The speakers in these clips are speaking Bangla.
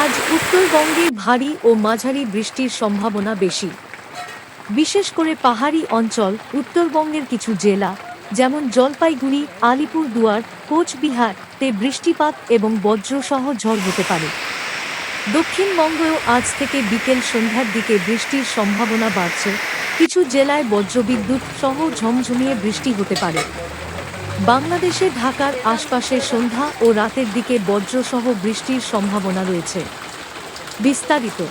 আজ উত্তরবঙ্গে ভারী ও মাঝারি বৃষ্টির সম্ভাবনা বেশি। বিশেষ করে পাহাড়ি অঞ্চল, উত্তরবঙ্গের কিছু জেলা, যেমন জলপাইগুড়ি, আলিপুরদুয়ার, কোচবিহার তে বৃষ্টিপাত এবং বজ্রসহ ঝড় হতে পারে। দক্ষিণবঙ্গেও আজ থেকে বিকেল সন্ধ্যার দিকে বৃষ্টির সম্ভাবনা বাড়ছে। কিছু জেলায় বজ্রবিদ্যুৎ সহ ঝমঝমিয়ে বৃষ্টি হতে পারে। বাংলাদেশে ঢাকার আশপাশে সন্ধ্যা ও রাতের দিকে বজ্রসহ বৃষ্টির সম্ভাবনা রয়েছে। বিস্তারিত।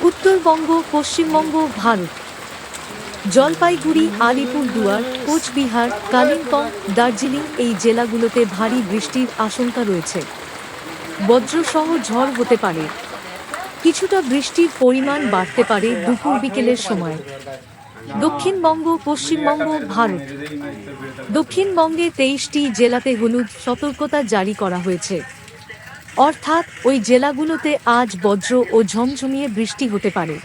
উত্তরবঙ্গ, পশ্চিমবঙ্গ, ভারত। জলপাইগুড়ি আলিপুরদুয়ার কোচবিহার, কালিম্পং, দার্জিলিং এই জেলাগুলোতে ভারী বৃষ্টির আশঙ্কা রয়েছে। বজ্রসহ ঝড় হতে পারে। কিছুটা বৃষ্টির পরিমাণ বাড়তে পারে দুপুর বিকেলের সময়। দক্ষিণবঙ্গ, পশ্চিমবঙ্গ, ভারত। দক্ষিণবঙ্গে তেইশটি জেলাতে হলুদ সতর্কতা জারি করা হয়েছে। অর্থাৎ ওই জেলাগুলোতে আজ বজ্র ও ঝমঝমিয়ে বৃষ্টি হতে পারে।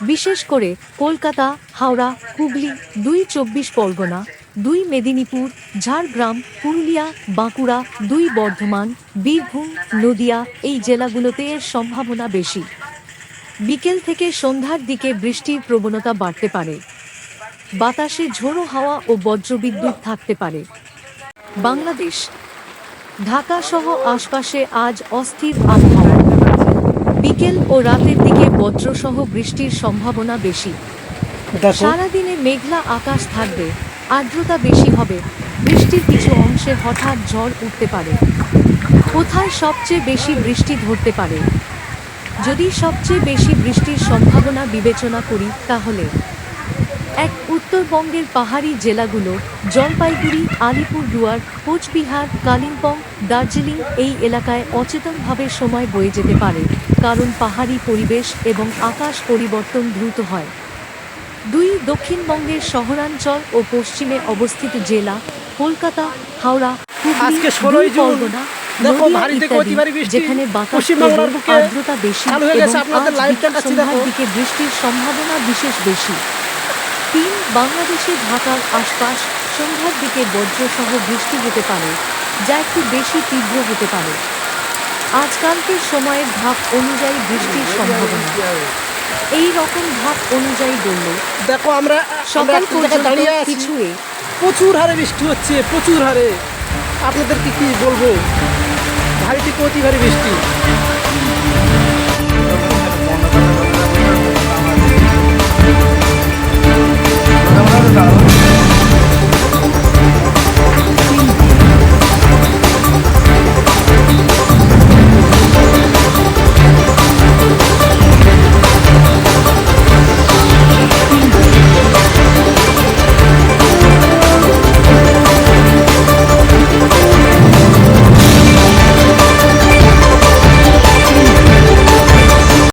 বিশেষ করে কলকাতা, হাওড়া, হুগলি, দুই চব্বিশ পরগনা, দুই মেদিনীপুর, ঝাড়গ্রাম, পুরুলিয়া, বাঁকুড়া, দুই বর্ধমান, বীরভূম, নদিয়া এই জেলাগুলোতে এর সম্ভাবনা বেশি। বিকেল থেকে সন্ধ্যার দিকে বৃষ্টির প্রবণতা বাড়তে পারে। বাতাসে ঝোড়ো হাওয়া ও বজ্রবিদ্যুৎ থাকতে পারে। বাংলাদেশ ঢাকা সহ আশপাশে আজ অস্থির আবহাওয়া। বিকেল ও রাতের দিকে বজ্রসহ বৃষ্টির সম্ভাবনা বেশি। সারাদিনে মেঘলা আকাশ থাকবে আর্দ্রতা বেশি হবে বৃষ্টির কিছু অংশে হঠাৎ ঝড় উঠতে পারে। কোথায় সবচেয়ে বেশি বৃষ্টি ধরতে পারে? যদি সবচেয়ে বেশি বৃষ্টির সম্ভাবনা বিবেচনা করি তাহলে এক উত্তরবঙ্গের পাহাড়ি জেলাগুলো জলপাইগুড়ি আলিপুরদুয়ার কোচবিহার কালিম্পং দার্জিলিং এই এলাকায় অচেতনভাবে সময় বয়ে যেতে পারে কারণ পাহাড়ি পরিবেশ এবং আকাশ পরিবর্তন দ্রুত হয় দুই দক্ষিণবঙ্গের শহরাঞ্চল ও পশ্চিমে অবস্থিত জেলা কলকাতা হাওড়া আজকে 16ই জুন। দেখো, নদিয়া ভারী থেকে ইত্যাদি, বৃষ্টি যেখানে পশ্চিমবাংলার বুকে আর্দ্রতা বেশি চালু হয়ে গেছে। আপনাদের আজ দেখাচ্ছি, দেখো। দিকে বৃষ্টির সম্ভাবনা বিশেষ বেশি। তিন বাংলাদেশে ঢাকার আশপাশ সন্ধ্যার দিকে বজ্রসহ বৃষ্টি হতে পারে যা একটু বেশি তীব্র হতে পারে। আজকালকের সময়ের ধাপ অনুযায়ী বৃষ্টির সম্ভাবনা। এই রকম ধাপ অনুযায়ী বললে দেখো আমরা সকাল পর্যন্ত দাঁড়িয়ে আছি। প্রচুর হারে বৃষ্টি হচ্ছে প্রচুর হারে। আপনাদেরকে কি বলব? भारी कोटी भारी बिस्टी